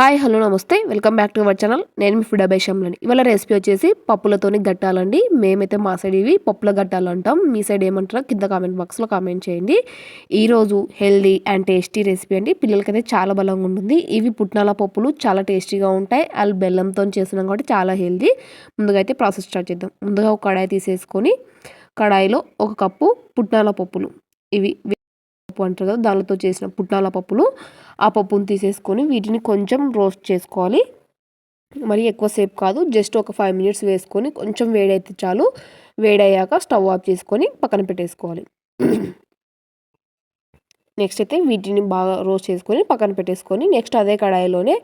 Hi hello namaste. Welcome back to our channel. నేను మీ food అభేషంలని ఇవాళ రెసిపీ వచ్చేసి పప్పులతోని గట్టాలండి. మేమైతే మా సైడ్ ఇవి పప్పుల గట్టాలు అంటాం. మీ సైడ్ ఏమంటారో కింద కామెంట్ బాక్స్లో కామెంట్ చేయండి. ఈరోజు హెల్దీ అండ్ టేస్టీ రెసిపీ అండి. పిల్లలకైతే చాలా బలంగా ఉంటుంది. ఇవి పుట్నాల పప్పులు చాలా టేస్టీగా ఉంటాయి. వాళ్ళు బెల్లంతో చేసినాం కాబట్టి చాలా హెల్దీ. ముందుగా అయితే ప్రాసెస్ స్టార్ట్ చేద్దాం. ముందుగా ఒక కడాయి తీసేసుకొని కడాయిలో ఒక కప్పు పుట్నాల పప్పులు. ఇవి పప్పు అంటారు కదా దానితో చేసిన పుట్నాల పప్పులు. ఆ పప్పును తీసేసుకొని వీటిని కొంచెం రోస్ట్ చేసుకోవాలి. మరి ఎక్కువసేపు కాదు జస్ట్ ఒక ఫైవ్ మినిట్స్ వేసుకొని కొంచెం వేడైతే చాలు. వేడయ్యాక స్టవ్ ఆఫ్ చేసుకొని పక్కన పెట్టేసుకోవాలి. నెక్స్ట్ అయితే వీటిని బాగా రోస్ట్ చేసుకొని పక్కన పెట్టేసుకొని నెక్స్ట్ అదే కడాయిలోనే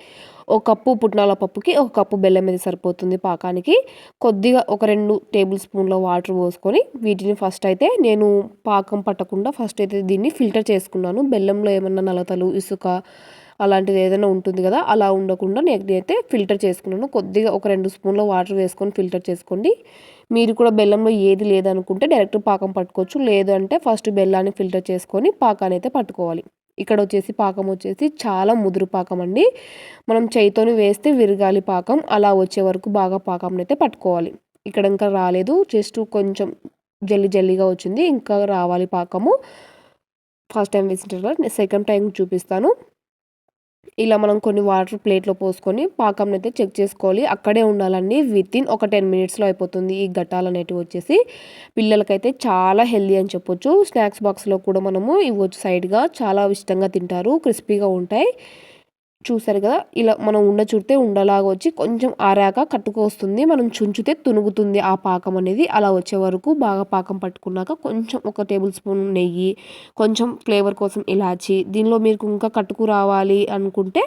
ఒక కప్పు పుట్నాల పప్పుకి ఒక కప్పు బెల్లం మీద సరిపోతుంది పాకానికి. కొద్దిగా ఒక రెండు టేబుల్ స్పూన్ల వాటర్ పోసుకొని వీటిని ఫస్ట్ అయితే నేను పాకం పట్టకుండా ఫస్ట్ అయితే దీన్ని ఫిల్టర్ చేసుకున్నాను. బెల్లంలో ఏమన్నా నలతలు ఇసుక అలాంటిది ఏదైనా ఉంటుంది కదా అలా ఉండకుండా నేనైతే ఫిల్టర్ చేసుకున్నాను. కొద్దిగా ఒక రెండు స్పూన్ల వాటర్ వేసుకొని ఫిల్టర్ చేసుకోండి. మీరు కూడా బెల్లంలో ఏది లేదనుకుంటే డైరెక్ట్ పాకం పట్టుకోవచ్చు. లేదంటే ఫస్ట్ బెల్లాన్ని ఫిల్టర్ చేసుకొని పాకాన్ని అయితే పట్టుకోవాలి. ఇక్కడ వచ్చేసి పాకం వచ్చేసి చాలా ముదురు పాకం అండి. మనం చేయితోని వేస్తే విరగాలి పాకం అలా వచ్చే వరకు బాగా పాకం అయితే పట్టుకోవాలి. ఇక్కడ ఇంకా రాలేదు. జస్ట్ కొంచెం జల్లి జల్లిగా వచ్చింది. ఇంకా రావాలి పాకము. ఫస్ట్ టైం వేసిన సెకండ్ టైం చూపిస్తాను. ఇలా మనం కొన్ని వాటర్ ప్లేట్లో పోసుకొని పాకం అయితే చెక్ చేసుకోవాలి. అక్కడే ఉండాలండి విత్ ఇన్ ఒక టెన్ మినిట్స్లో అయిపోతుంది. ఈ గట్టాలు అనేటివి వచ్చేసి పిల్లలకైతే చాలా హెల్దీ అని చెప్పొచ్చు. స్నాక్స్ బాక్స్లో కూడా మనము ఇవ్వచ్చు. సైడ్గా చాలా ఇష్టంగా తింటారు. క్రిస్పీగా ఉంటాయి. చూసారు కదా? ఇలా మనం ఉండ చుడితే ఉండలాగా వచ్చి కొంచెం ఆరాక కట్టుకొస్తుంది. మనం చుంచితే తునుగుతుంది ఆ పాకం అనేది. అలా వచ్చే వరకు బాగా పాకం పట్టుకున్నాక కొంచెం ఒక టేబుల్ స్పూన్ నెయ్యి కొంచెం ఫ్లేవర్ కోసం ఇలాచి దీనిలో మీకు ఇంకా కట్టుకు రావాలి అనుకుంటే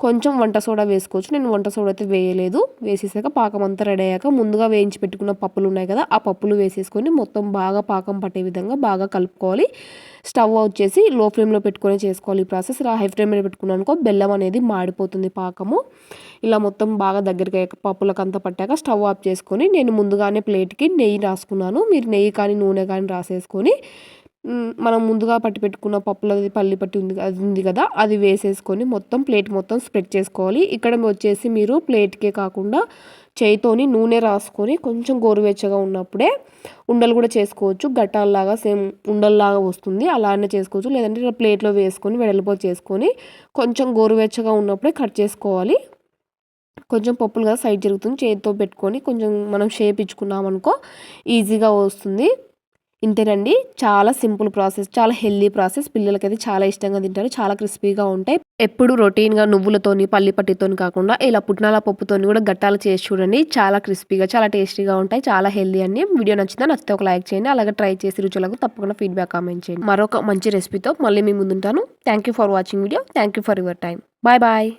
కొంచెం వంట సోడా వేసుకోవచ్చు. నేను వంట సోడా అయితే వేయలేదు. వేసేసాక పాకం అంతా రెడీ అయ్యాక ముందుగా వేయించి పెట్టుకున్న పప్పులు ఉన్నాయి కదా ఆ పప్పులు వేసేసుకొని మొత్తం బాగా పాకం పట్టే విధంగా బాగా కలుపుకోవాలి. స్టవ్ వచ్చేసి లో ఫ్లేమ్లో పెట్టుకొని చేసుకోవాలి ఈ ప్రాసెస్. హై ఫ్లేమ్లో పెట్టుకున్నాను అనుకో బెల్లం అనేది మాడిపోతుంది పాకము. ఇలా మొత్తం బాగా దగ్గరికి పప్పులకు అంతా పట్టాక స్టవ్ ఆఫ్ చేసుకొని నేను ముందుగానే ప్లేట్కి నెయ్యి రాసుకున్నాను. మీరు నెయ్యి కానీ నూనె కానీ రాసేసుకొని మనం ముందుగా పట్టి పెట్టుకున్న పప్పులది పల్లి పట్టి ఉంది అది ఉంది కదా అది వేసేసుకొని మొత్తం ప్లేట్ మొత్తం స్ప్రెడ్ చేసుకోవాలి. ఇక్కడ వచ్చేసి మీరు ప్లేట్కే కాకుండా చేయితోని నూనె రాసుకొని కొంచెం గోరువెచ్చగా ఉన్నప్పుడే ఉండలు కూడా చేసుకోవచ్చు. గట్టాల్లాగా సేమ్ ఉండల్లాగా వస్తుంది. అలానే చేసుకోవచ్చు. లేదంటే ఇలా ప్లేట్లో వేసుకొని వెడల్పో చేసుకొని కొంచెం గోరువెచ్చగా ఉన్నప్పుడే కట్ చేసుకోవాలి. కొంచెం పప్పులు కదా సైడ్ జరుగుతుంది. చేతితో పెట్టుకొని కొంచెం మనం షేప్ ఇచ్చుకున్నామనుకో ఈజీగా వస్తుంది. ఇంతేనండి. చాలా సింపుల్ ప్రాసెస్. చాలా హెల్దీ ప్రాసెస్. పిల్లలకైతే చాలా ఇష్టంగా తింటారు. చాలా క్రిస్పీగా ఉంటాయి. ఎప్పుడు రొటీన్గా నువ్వులతోని పల్లిపట్టితోని కాకుండా ఇలా పుట్నాల పప్పుతోని కూడా గట్టాలు చేసి చూడండి. చాలా క్రిస్పీగా చాలా టేస్టీగా ఉంటాయి. చాలా హెల్దీ అండి. వీడియో నచ్చితే నచ్చితే ఒక లైక్ చేయండి. అలాగే ట్రై చేసి రుచులకు తప్పకుండా ఫీడ్బ్యాక్ కామెంట్ చేయండి. మరొక మంచి రెసిపీతో మళ్ళీ మీ ముందుంటాను. Thank you for watching video. Thank you for your time bye bye.